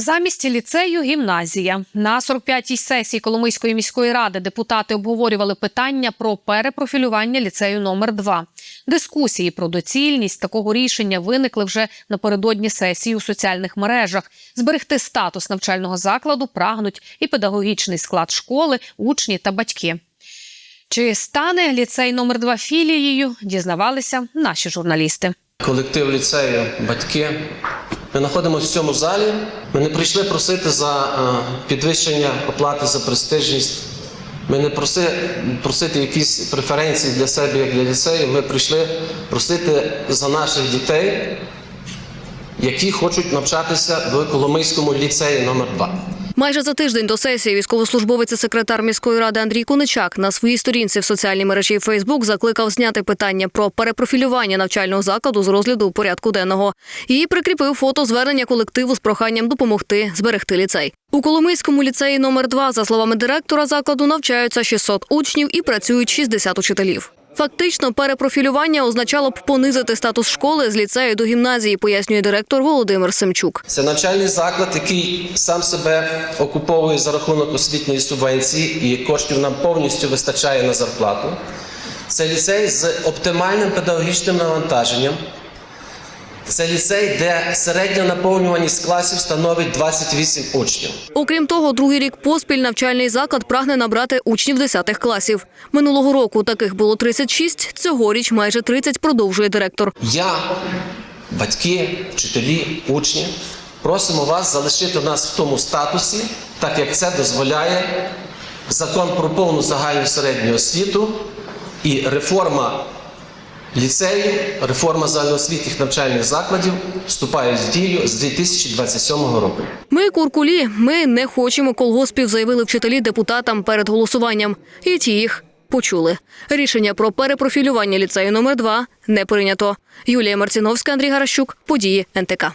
Замість ліцею гімназія на 45-й сесії Коломийської міської ради депутати обговорювали питання про перепрофілювання ліцею номер 2 Дискусії про доцільність такого рішення виникли вже напередодні сесії у соціальних мережах. Зберегти статус навчального закладу прагнуть і педагогічний склад школи, учні та батьки. Чи стане ліцей номер 2 філією? Дізнавалися наші журналісти. колектив ліцею, батьки. Ми знаходимося в цьому залі. Ми не прийшли просити за е, підвищення оплати за престижність. Ми не просили просити якісь преференції для себе, як для ліцею. Ми прийшли просити за наших дітей, які хочуть навчатися в Коломийському ліцеї номер 2 Майже за тиждень до сесії військовослужбовець і секретар міської ради Андрій Куничак на своїй сторінці в соціальній мережі Фейсбук закликав зняти питання про перепрофілювання навчального закладу з розгляду порядку денного. І прикріпив фото звернення колективу з проханням допомогти зберегти ліцей. У Коломийському ліцеї номер 2 за словами директора закладу, навчаються 600 учнів і працюють 60 учителів. Фактично, перепрофілювання означало б понизити статус школи з ліцею до гімназії, пояснює директор Володимир Семчук. Це навчальний заклад, який сам себе окуповує за рахунок освітньої субвенції, і коштів нам повністю вистачає на зарплату. Це ліцей з оптимальним педагогічним навантаженням. Це ліцей, де середня наповнюваність класів становить 28 учнів. Окрім того, другий рік поспіль навчальний заклад прагне набрати учнів 10 класів. Минулого року таких було 36, цьогоріч майже 30, продовжує директор. Я, батьки, вчителі, учні просимо вас залишити нас в тому статусі, так як це дозволяє закон про повну загальну середню освіту і реформа ліцеїв, реформа загальноосвітніх навчальних закладів вступають в дію з 2027 року. Ми куркулі, ми не хочемо колгоспів, заявили вчителі депутатам перед голосуванням. І ті їх почули. Рішення про перепрофілювання ліцею номер 2 не прийнято. Юлія Марціновська, Андрій Гаращук, події НТК.